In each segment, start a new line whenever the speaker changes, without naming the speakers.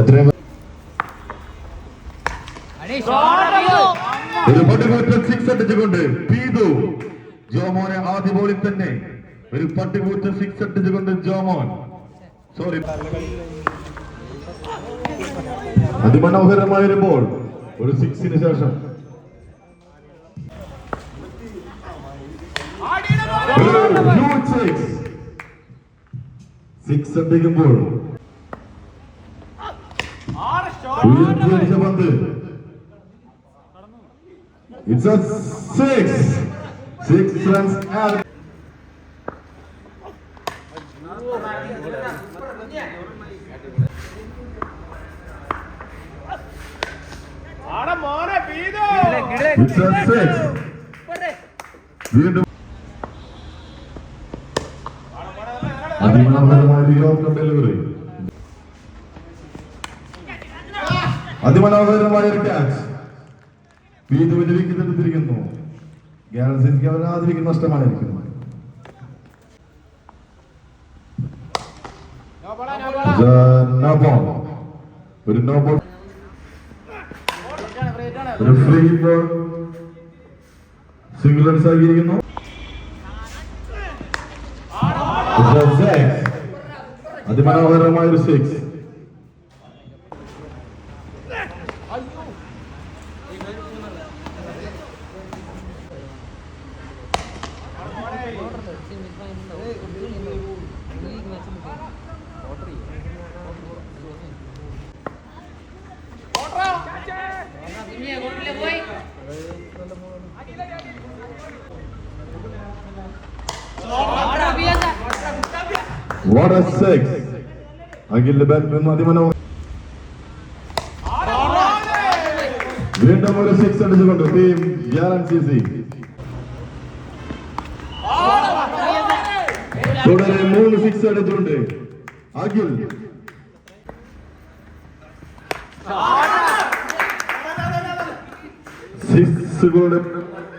എത്രയും ഒരു പട്ടുകൂറ്റൻ സിക്സ് അടിച്ചുകൊണ്ട് പീതു. ജോമോനെ ആദ്യ ബോളിൽ തന്നെ. ഒരു പട്ടുകൂറ്റൻ സിക്സ് അടിച്ചുകൊണ്ട് ജോമോൻ. സോറി അതിമനോഹരമായ ഒരു ബോൾ ഒരു സിക്സിന് ശേഷം സിക്സ് അടിക്കുമ്പോൾ ഉയർത്തിയടിച്ച പന്ത് It's a six. Six runs out. It's a six. വീണ്ടും അതിമനോഹരമായ ലോകം ഡെലിവറി അതിമനോഹരമായ ഒരു ക്യാച്ച് വീണ്ടുവിന്റെ വിക്കറ്റ് എടുത്തിരിക്കുന്നു ഗ്യാരൻസിക്ക് അവർ വിക്കറ്റ് നഷ്ടമായിരിക്കുന്നു ഒരു നോ ബോൾ ഒരു ഫ്രീ ബോൾ സിംഗിൾ ആയിരിക്കുന്നു. അതിമനോഹരമായ ഒരു സിക്സ് What a six. അഖിലിന്റെ ബാറ്റിൽ നിന്ന് അതിമനോഹരം വീണ്ടും ഒരു സിക്സ് അടിച്ചുകൊണ്ട് ടീം ഗ്യാരൻ സി സി തുടരെ മൂന്ന് സിക്സ് അടിച്ചുകൊണ്ട് അഖിൽ. സിക്സുകളുടെ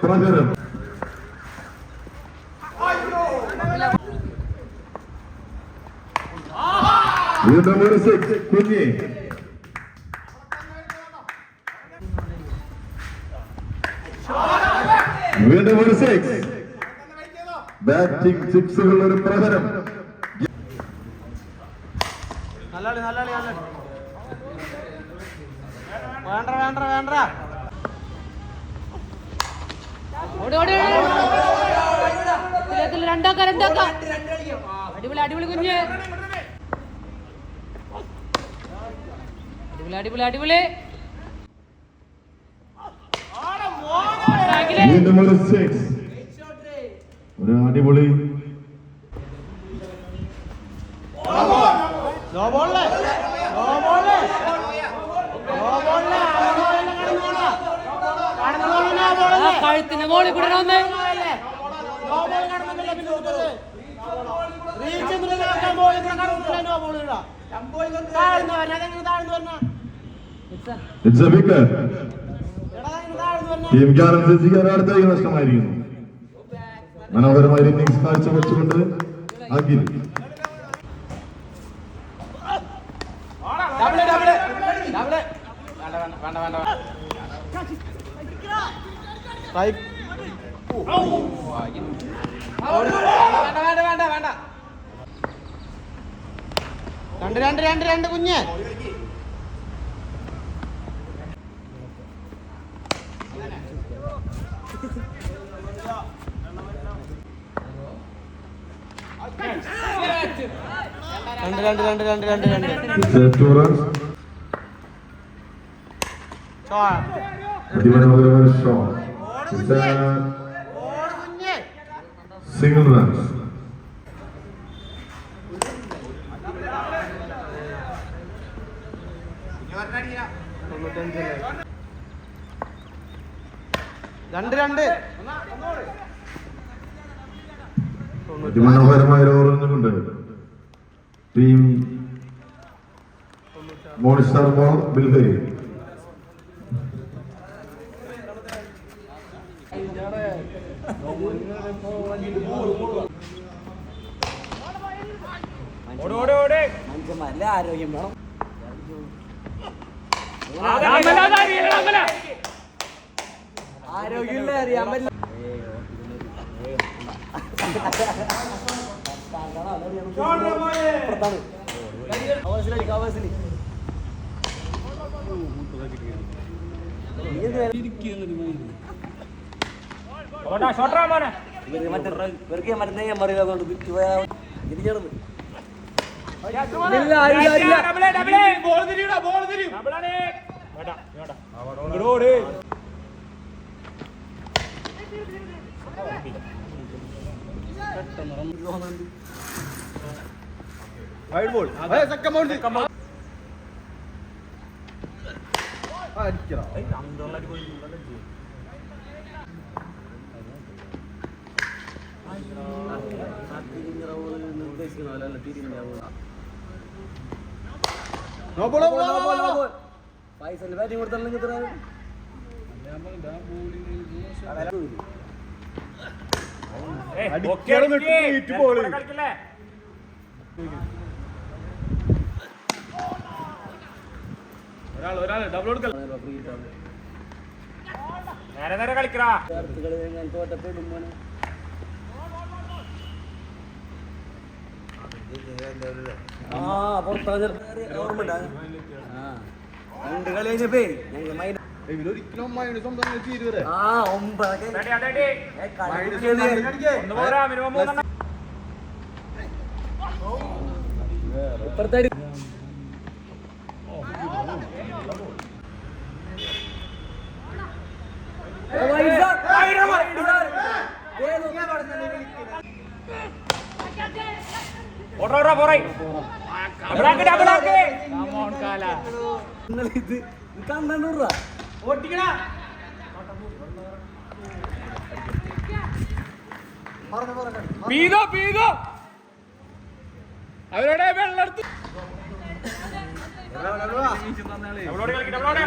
പ്രകരം വീണ്ടും ഒരു സിക്സ് കുഞ്ഞി വീണ്ടും ബാറ്റിംഗ് സിക്സുകളുടെ ഒരു
വേണ്ട
ഓടി ഓടി അടിപൊളി അടിപൊളി കുഞ്ഞ്. അടിപൊളി അടിപൊളി അടിപൊളി.
ഒരു അടിപൊളി.
ലോ ബോളിലെ ലോ ബോളിലെ ലോ ബോളിലെ കടന്ന ബോളിനെ
ആ
ബോളിലെ
കഴുത്തിന് മോളിൽ കൂടെ ഒന്ന്
ഇടാ. താഴ്ന്നു വരണ. അതെങ്ങനെ താഴ്ന്നു വരണ?
ഇറ്റ്സ് എ
വരണ
ടീം ക്യാപ്റ്റൻ സി സിക്ക് അടുത്തേക്ക് നഷ്ടമായിരിക്കുന്നു. മനോഹരമായ ഇന്നിംഗ്സ് കാഴ്ചവെച്ചുകൊണ്ട് അഖിൽ.
രണ്ട് രണ്ട് രണ്ട് രണ്ട് കുഞ്ഞ്. രണ്ട് രണ്ട് രണ്ട് രണ്ട് രണ്ട്
അതിമനോഹരമായ ഷോട്ട് സിംഗിൾ റൺസ്
രണ്ട്. രണ്ട്
അതിമനോഹരമായ ഒരു ഓവർ കൊണ്ട് ടീം മോണിസ്റ്റാർ മോൾ ബിൽഹരി
ഓട് ഓട് ഓട്.
മനുഷ്യന്മാരുടെ ആരോഗ്യം വേണം
ആരോഗ്യമില്ല അറിയാൻ പറ്റില്ല.
ഇവർക്ക് മരുന്ന് ഞാൻ പറയുന്നത് തിരിച്ചടന്ന് നിർദ്ദേശിക്കണമല്ലോ ബോൾ പൈസ ബാറ്റിംഗ് കൊടുത്താലും ഇത്ര
നേരെ നേരെ കളിക്കടാ
ഞാൻ ആ പുറത്താ ഓർമ്മ ആ. രണ്ട് കളി കഴിഞ്ഞപ്പേ ഞങ്ങൾ മൈന ആ ഒമ്പതൊക്കെ
അടി.
ഏ, കളിക്കുന്നത്
ഒന്ന് പോരാ മിനിമം മൂന്നെണ്ണം.
ഇപ്പുറത്തെ
ഓട്ടോ പോറേ. കമോൺ ഡബിളാക്ക്
ഇന്നലെ ഇത് കണ്ണൂറാ
ഓട്ടിക്കടാ
പീതോ പീതോ. അവരുടെ വെള്ളെടുത്ത് ഡബിളോട് കളിക്ക് ഡബിളോട്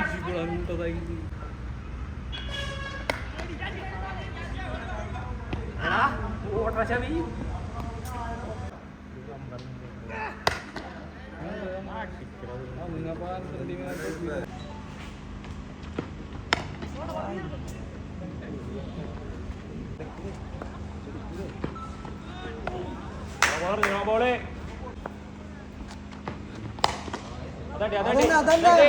ബോൾ അതടി അതടി അതടി.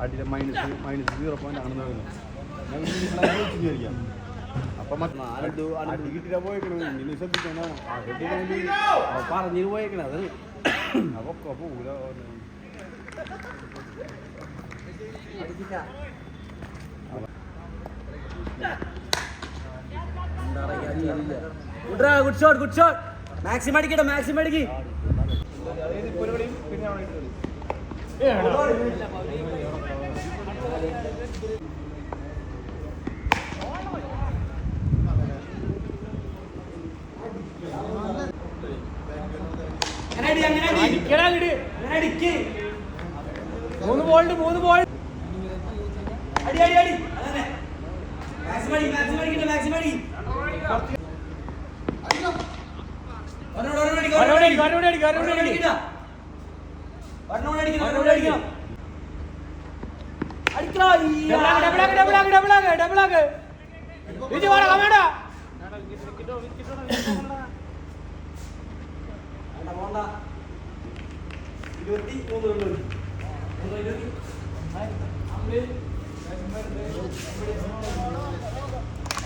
അടിയിലെ മൈനസ് മൈനസ് സീറോ പോയിന്റ് ആണെന്ന് തോന്നുന്നു പറഞ്ഞു പോയേക്കണേ അത് അപ്പൊ ഊര
good shot good shot maximum അടിക്കട്ടെ maximum അടിക്ക്
അടിക്കടാ. ഇങ്ങട്. മൂന്ന് ബോളുണ്ട് മൂന്ന് ബോൾ
അടി അടി അടി. അതന്നെ. മാക്സിമം അടി മാക്സിമം അടിക്കട്ടെ മാക്സിമം അടി. അടിക്ക്, അടിക്ക്. അടിക്കണം, ഇരുപത്തി മൂന്ന് കൊണ്ട് മൂന്ന് ഇരുപത്തി.